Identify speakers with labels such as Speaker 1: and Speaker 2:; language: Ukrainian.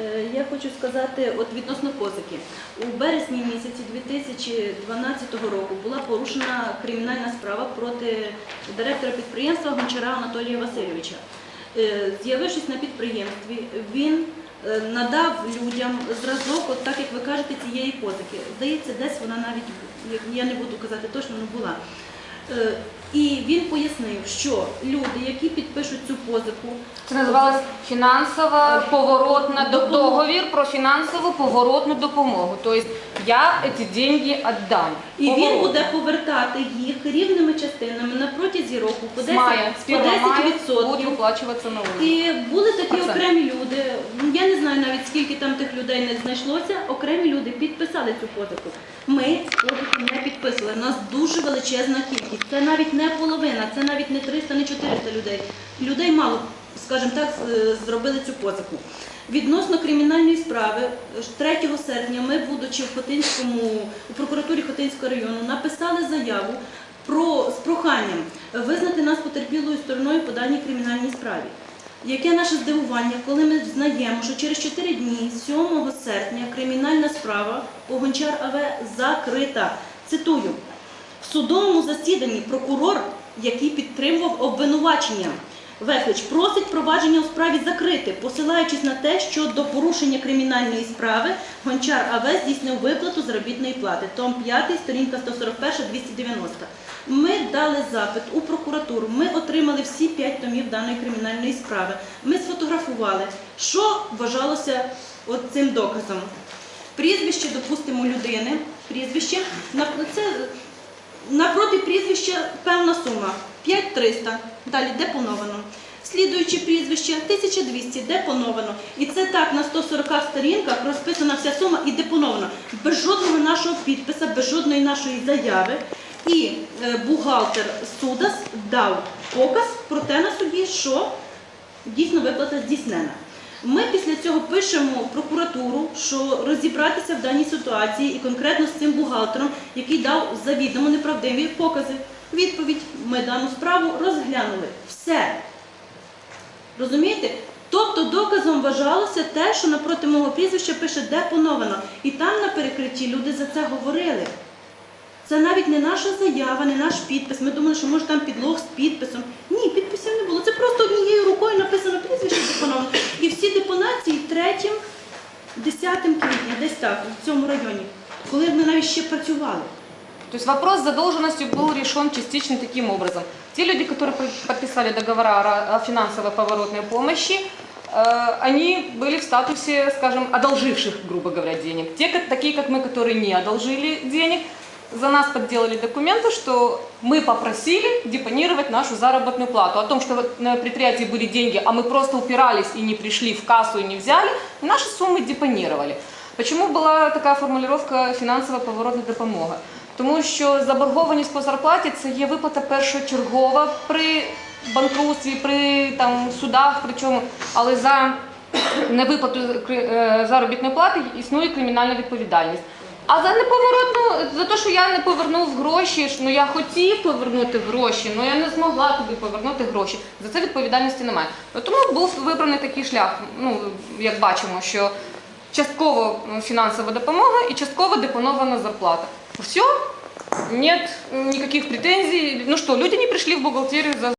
Speaker 1: Е, Я хочу сказати, от відносно позики. У березні місяці 2012 року була порушена кримінальна справа проти директора підприємства Гончара Анатолія Васильовича. Е, З'явившись на підприємстві, він е, надав людям зразок, от так як ви кажете, цієї позики. Здається, десь вона навіть я не буду казати точно, але була. Е, І він пояснив, що люди, які підпишуть цю позику,
Speaker 2: Це називалось фінансова поворотна договір про фінансову поворотну допомогу. Тобто я ці деньги віддам.
Speaker 1: І він буде повертати їх рівними частинами на протязі року по
Speaker 2: з
Speaker 1: 10%.
Speaker 2: мая,
Speaker 1: по
Speaker 2: 1 мая
Speaker 1: 10%.
Speaker 2: будуть виплачуватися налоги.
Speaker 1: І були такі окремі люди. Я не знаю навіть скільки там тих людей не знайшлося. Окремі люди підписали цю позику. Ми позику не підписували. У нас дуже величезна кількість. Це навіть не половина, це навіть не 300, не 400 людей. Людей мало, скажімо так, зробили цю позику. Відносно кримінальної справи, 3 серпня ми, будучи в Хотинському, у прокуратурі Хотинського району, написали заяву про, з проханням визнати нас потерпілою стороною по даній кримінальній справі. Яке наше здивування, коли ми знаємо, що через 4 дні, 7 серпня, кримінальна справа по Гончар АВ закрита. Цитую, в судовому засіданні прокурор, який підтримував обвинувачення, Веклич просить провадження у справі закрити, посилаючись на те, що до порушення кримінальної справи Гончар АВ здійснив виплату заробітної плати. Том 5, сторінка 141, 290. Ми дали запит у прокуратуру, ми отримали всі п'ять томів даної кримінальної справи. Ми сфотографували, що вважалося цим доказом. Прізвище, допустимо, людини, прізвище, це Напроти прізвища певна сума 5300, далі депоновано. Слідуюче прізвище 1200, депоновано. І це так на 140 сторінках розписана вся сума і депоновано. Без жодного нашого підписа, без жодної нашої заяви. І е, бухгалтер Судас дав показ про те на суді, що дійсно виплата здійснена. Ми після цього пишемо прокуратуру, що розібратися в даній ситуації і конкретно з цим бухгалтером, який дав завідомо неправдиві покази. Відповідь: ми дану справу розглянули. Все. Розумієте? Тобто доказом вважалося те, що напроти мого прізвища пише депоновано. І там на перекритті люди за це говорили. Це навіть не наша заява, не наш підпис. Ми думали, що може там підлог з підписом. Ні, підписів не було. Це просто квітня, десь так, в цьому районі, коли ми навіть ще працювали.
Speaker 2: То есть вопрос с задолженностью был решен частично таким образом. Те люди, которые по- подписали договора о ра- о финансовой поворотной помощи, э, они были в статусе, скажем, одолживших, грубо говоря, денег. Те, как- такие как мы, которые не одолжили денег, за нас подделали документы, что мы попросили депонировать нашу заработную плату. О том, что вот на предприятии были деньги, а мы просто упирались и не пришли в кассу и не взяли, наши суммы депонировали. Почему была така формулировка фінансова поворотна допомога? Тому що заборгованість по зарплаті це є виплата першочергова при банкрутстві, при там судах, причому, але за невиплату е, заробітної плати існує кримінальна відповідальність. А за неповоротну, за те, що я не повернув гроші, ну я хотів повернути гроші, але я не змогла тобі повернути гроші. За це відповідальності немає. Тому був вибраний такий шлях. Ну як бачимо, що частково фінансова допомога і частково депонована зарплата. Все, нет никаких претензий. Ну что, люди не пришли в бухгалтерию за